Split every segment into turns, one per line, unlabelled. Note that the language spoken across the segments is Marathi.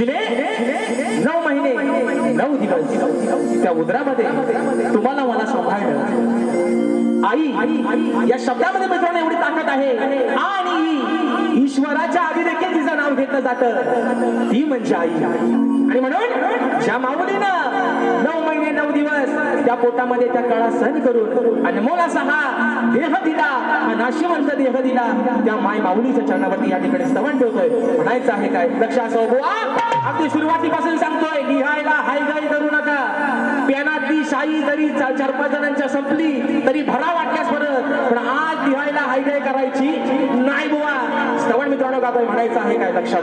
जिने नऊ महिने नऊ दिवस त्या उदरामध्ये तुम्हाला मला सांभाळलं आई या शब्दामध्ये मित्रांनो एवढी ताकद आहे. आणि ईश्वराच्या आधी देखील तिचं नाव घेतलं जातं. ती म्हणजे आई. आणि म्हणून ज्या माऊलीनं नऊ महिने नऊ दिवस त्या पोटामध्ये त्या कळा सहन करून अनमोल असा हा देह दिला हा नाशिवंत देह दिला त्या माय माऊलीच्या चरणावरती या ठिकाणी स्तवन ठेवतोय. म्हणायचं आहे काय? लक्ष असं बुवा अगदी सुरुवातीपासून सांगतोय लिहायला हाय गाय करू नका. पेनातली शाई जरी चार पाच जणांच्या संपली तरी भरा वाटल्यास परत. पण आज लिहायला हाय गाय करायची नाही बुवा. श्रवण मित्रांनो गातोय म्हणायचं आहे काय लक्षात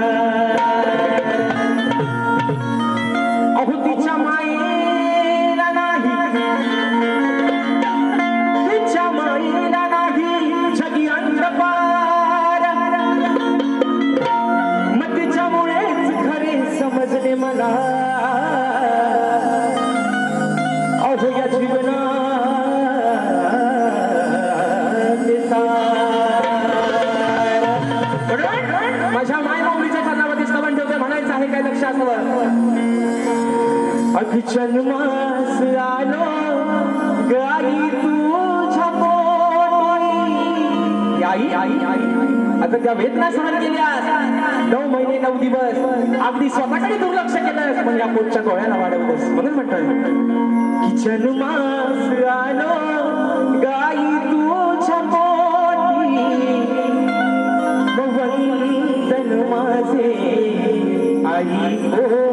माझ्या माय माऊलीच्या चरणावरती स्तवन ठेवते म्हणायचं आहे काय लक्षात अगं जन्मास आलो गाई तुझ्या पोटी आई आई आई. आता त्या वेदना सहन केल्यास नऊ महिने नऊ दिवस. अगदी स्वतःकडे दुर्लक्ष केलंस पण या पोटच्या डोळ्याला वाढवलंस. म्हणून म्हणतोय की जन्मास आलो गाई तुझ्या पोटी आई कोटी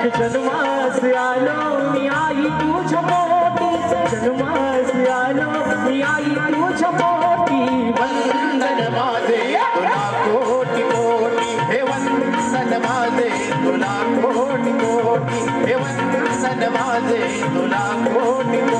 कोटी जन्मास आलो मी आई तुझ्या मोठी जन्मास आलो मी आई तुझ्या मोठी वंदन माझे तुला कोटी कोटी
हे वंदन माझे तुला कोटी कोटी हे वंदन माझे तुला कोटी कोटी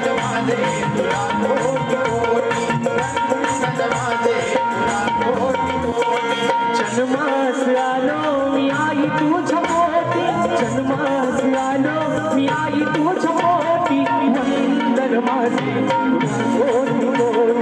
म
दरबादे पुरा भोटो चनमासो
मियामी चना सुवालो मियाई तूझमींदरबादे भो